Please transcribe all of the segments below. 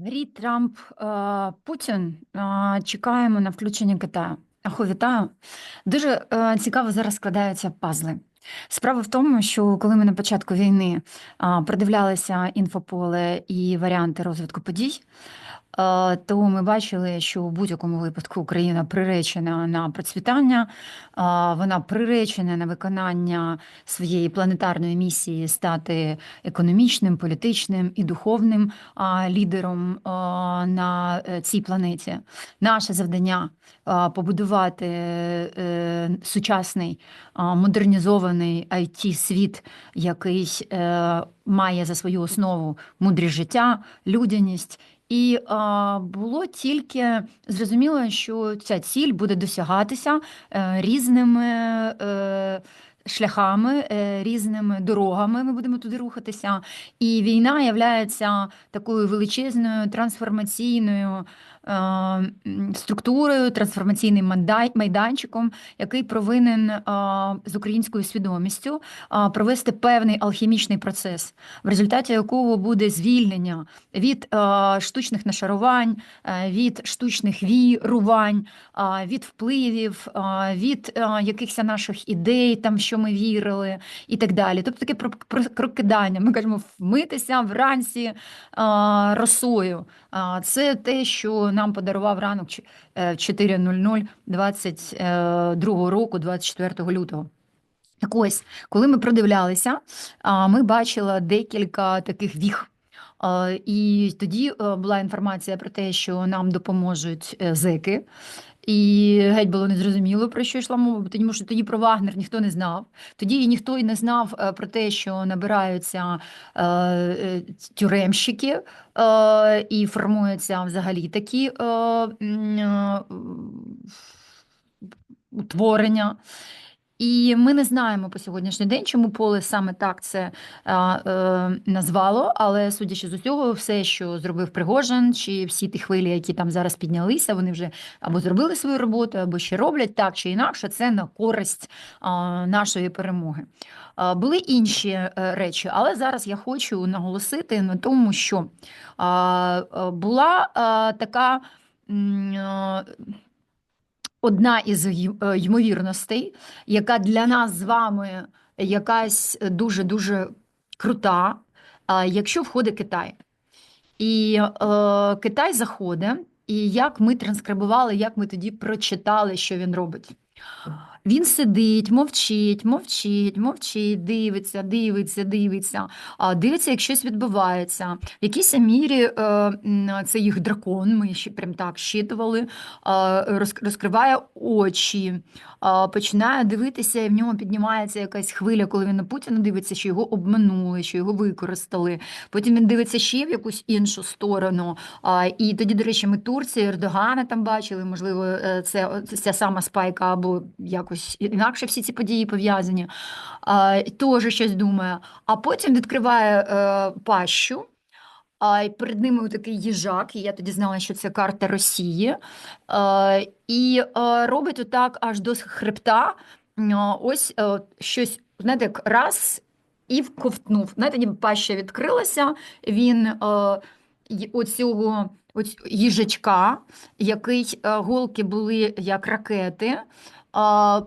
Рі Трамп, е, Путін. Е, Чекаємо на включення Китаю. Аху, вітаю. Дуже е, цікаво зараз складаються пазли. Справа в тому, що коли ми на початку війни продивлялися інфополе і варіанти розвитку подій, то ми бачили, що в будь-якому випадку Україна приречена на процвітання, е, вона приречена на виконання своєї планетарної місії стати економічним, політичним і духовним лідером на е, цій планеті. Наше завдання побудувати е, сучасний модернізований it світ, який е, має за свою основу мудрість життя, людяність. І а, було тільки зрозуміло, що ця ціль буде досягатися е, різними. Е, Шляхами, е, різними дорогами ми будемо туди рухатися. І війна є такою величезною трансформаційною структурою, трансформаційним майданчиком, який повинен е, з українською свідомістю е, провести певний алхімічний процес, в результаті якого буде звільнення від е, штучних нашарувань, е, від штучних вірувань, е, від впливів, е, від е, якихось наших ідей, там, що ми вірили, і так далі. Тобто таке про- про- прокидання. Ми кажемо вмитися вранці е, росою. Це те, що нам подарував ранок ч- е, 4.00 22 року, 24 лютого. Так ось, коли ми продивлялися, ми бачили декілька таких віх. І тоді е, була інформація про те, що нам допоможуть е, зеки. І геть було незрозуміло, про що йшла мова, тому що тоді про Вагнер ніхто не знав. Тоді ніхто і не знав е, про те, що набираються е, е, тюремщики е, і формуються взагалі такі е, е, утворення. І ми не знаємо по сьогоднішній день, чому поле саме так це е, е, назвало. Але судячи з усього, все, що зробив Пригожин, чи всі ті хвилі, які там зараз піднялися, вони вже або зробили свою роботу, або ще роблять так чи інакше. Це на користь е, нашої перемоги. Е, були інші е, речі, але зараз я хочу наголосити на тому, що е, е, була е, така. Одна із е, ймовірностей, яка для нас з вами якась дуже-дуже крута, якщо входить Китай. І е, Китай заходить, і як ми транскрибували, як ми тоді прочитали, що він робить. Він сидить, мовчить, мовчить, мовчить, дивиться, дивиться, дивиться, а дивиться, як щось відбувається. В якійсь мірі е, це їх дракон, ми ще прям так щитували, розкриває очі, починає дивитися, і в ньому піднімається якась хвиля, коли він на Путіна дивиться, що його обманули, що його використали. Потім він дивиться ще в якусь іншу сторону. І тоді, до речі, ми Турцію, Ердогана там бачили, можливо, е, це ця сама спайка або якось інакше всі ці події пов'язані. Теж щось думає. А потім відкриває е, пащу. А перед ними такий їжак, і я тоді знала, що це карта Росії. І е, робить отак аж до хребта. Ось е, щось, знаєте, як раз і вковтнув. Знаєте, ніби паща відкрилася, він е, оцього оць, їжачка, який голки були як ракети. А,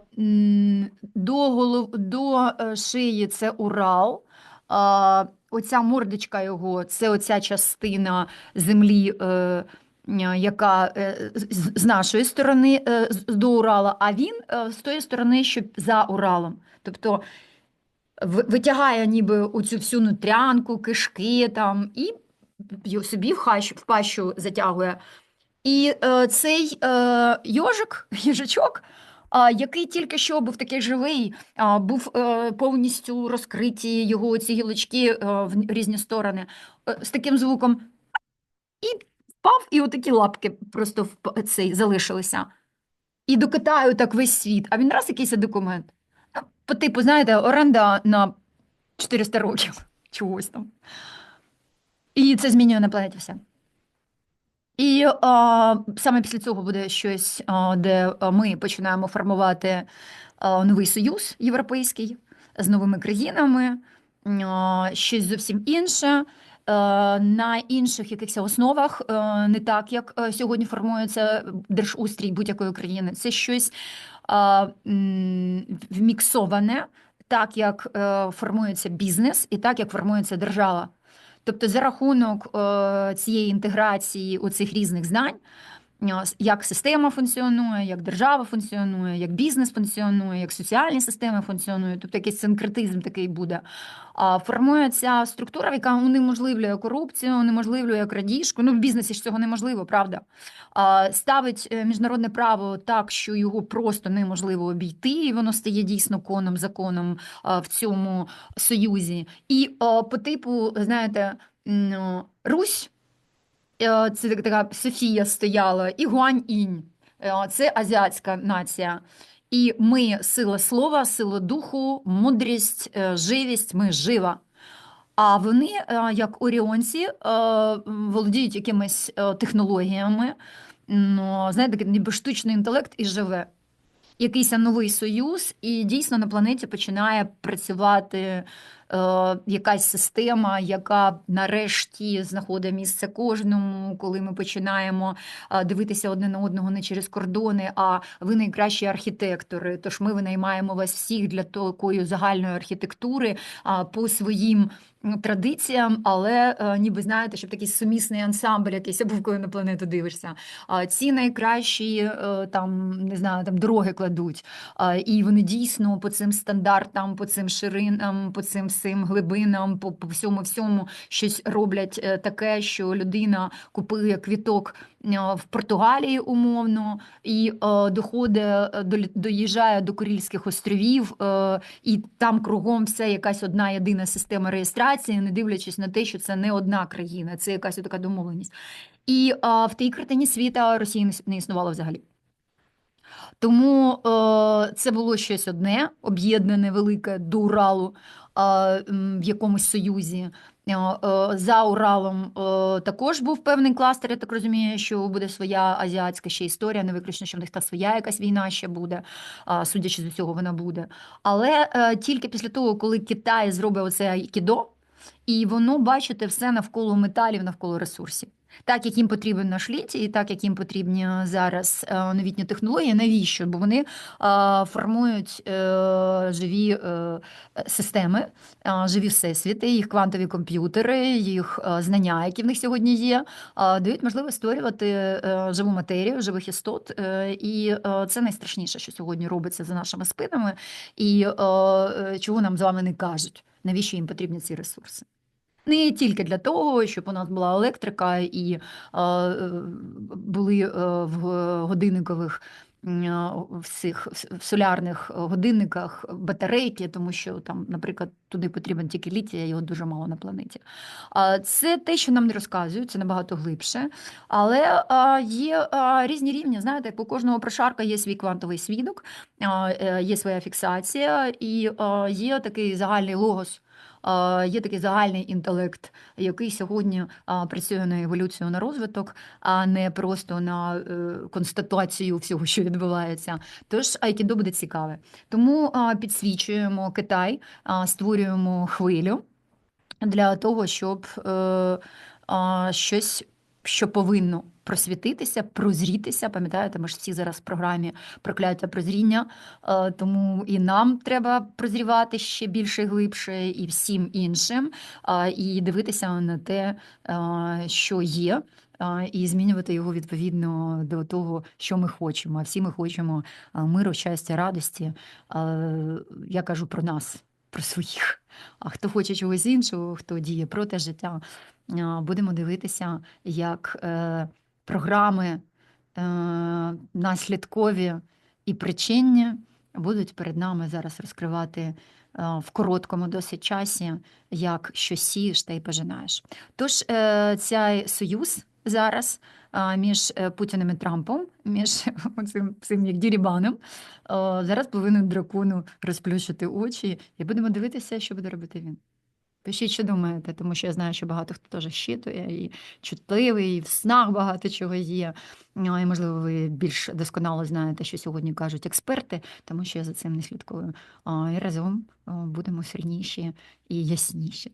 до, голов, до е, шиї це Урал. А, оця мордочка його це оця частина землі, е, яка е, з- нашої сторони е, до Урала, а він з тої сторони, що за Уралом. Тобто витягає ніби оцю всю нутрянку, кишки там, і собі в, хащ, в пащу затягує. І цей йожик, їжачок, який тільки що був такий живий, був е, повністю розкриті його ці гілочки е, в різні сторони, е, з таким звуком, і впав, і отакі лапки просто вп- цей, залишилися. І до Китаю так весь світ. А він раз якийсь документ. По типу, знаєте, оренда на 400 років чогось там. І це змінює на планеті все. І а, саме після цього буде щось, а, де ми починаємо формувати а, новий союз європейський з новими країнами, а, щось зовсім інше. на інших якихось основах, е, не так, як е, сьогодні формується держустрій будь-якої країни. Це щось е, вміксоване, так як е, формується бізнес і так як формується держава. Тобто, за рахунок е, цієї інтеграції оцих різних знань, як система функціонує, як держава функціонує, як бізнес функціонує, як соціальні системи функціонують, тобто якийсь синкретизм такий буде. А формується структура, яка унеможливлює корупцію, унеможливлює крадіжку. Ну, в бізнесі ж цього неможливо, правда? Ставить е, міжнародне право так, що його просто неможливо обійти, і воно стає дійсно коном, законом в цьому союзі. І по типу, знаєте, Русь. Е, Це така Софія стояла, і Гуань-інь. Е, Це азіатська нація. І ми сила слова, сила духу, мудрість, е, живість, ми жива. А вони, як оріонці, володіють якимись технологіями. Ну, знаєте, ніби штучний інтелект і живе. Якийсь новий союз, і дійсно на планеті починає працювати якась система, яка нарешті знаходить місце кожному, коли ми починаємо е, дивитися одне на одного не через кордони, а ви найкращі архітектори. Тож ми винаймаємо вас всіх для такої загальної архітектури а, по своїм традиціям, але е, ніби знаєте, щоб такий сумісний ансамбль якийсь був, коли на планету дивишся. Ці найкращі е, там не знаю, там дороги кладуть. І вони дійсно по цим стандартам, по цим ширинам, по цим всім глибинам, по, по всьому всьому щось роблять е, таке, що людина купує квіток е, в Португалії умовно і е, доходить до доїжджає до Курильських островів, і там кругом все якась одна єдина система реєстрації, не дивлячись на те, що це не одна країна, це якась така домовленість. І в тій картині світа Росії не існувало взагалі. Тому е, це було щось одне, об'єднане велике до Уралу в якомусь союзі. Е, е, За Уралом е, також був певний кластер, я так розумію, що буде своя азіатська ще історія, не виключно, що в них та своя якась війна ще буде, судячи з усього, вона буде. Але тільки після того, коли Китай зробить оце айкідо, і воно, бачите, все навколо металів, навколо ресурсів. Так, як їм потрібен наш літій, і так, як їм потрібні зараз е, новітні технології, навіщо? Бо вони е, формують е, живі системи, живі всесвіти, їх квантові комп'ютери, їх знання, які в них сьогодні є, дають можливість створювати живу матерію, живих істот. І це найстрашніше, що сьогодні робиться за нашими спинами, і чого нам з вами не кажуть, навіщо їм потрібні ці ресурси. Не тільки для того, щоб у нас була електрика і е, були е, в годинникових е, в цих в солярних годинниках батарейки, тому що там, наприклад, туди потрібен тільки літій, а його дуже мало на планеті. Це те, що нам не розказують, це набагато глибше. Але є різні рівні. Знаєте, як у кожного прошарка є свій квантовий свідок, є своя фіксація, і є такий загальний логос. Є такий загальний інтелект, який сьогодні працює на еволюцію на розвиток, а не просто на е, констатацію всього, що відбувається. Тож айкідо буде цікаве. Тому підсвічуємо Китай, створюємо хвилю для того, щоб е, щось, що повинно просвітитися, прозрітися. Пам'ятаєте, ми ж всі зараз в програмі прокляття прозріння, е, тому і нам треба прозрівати ще більше і глибше, і всім іншим, і дивитися на те, що є. І змінювати його відповідно до того, що ми хочемо. А всі ми хочемо миру, щастя, радості. Я кажу про нас, про своїх. А хто хоче чогось іншого, хто діє проти життя, будемо дивитися, як е, програми е, наслідкові і причинні будуть перед нами зараз розкривати е, в короткому досить часі, як що сієш та й пожинаєш. Тож е, цей союз зараз між Путіним і Трампом, між цим, цим як дірібаном, зараз повинен дракону розплющити очі, і будемо дивитися, що буде робити він. Пишіть, що думаєте, тому що я знаю, що багато хто теж щитує, і чутливий, і в снах багато чого є. Ну, І, можливо, ви більш досконало знаєте, що сьогодні кажуть експерти, тому що я за цим не слідкую. І разом будемо сильніші і ясніші.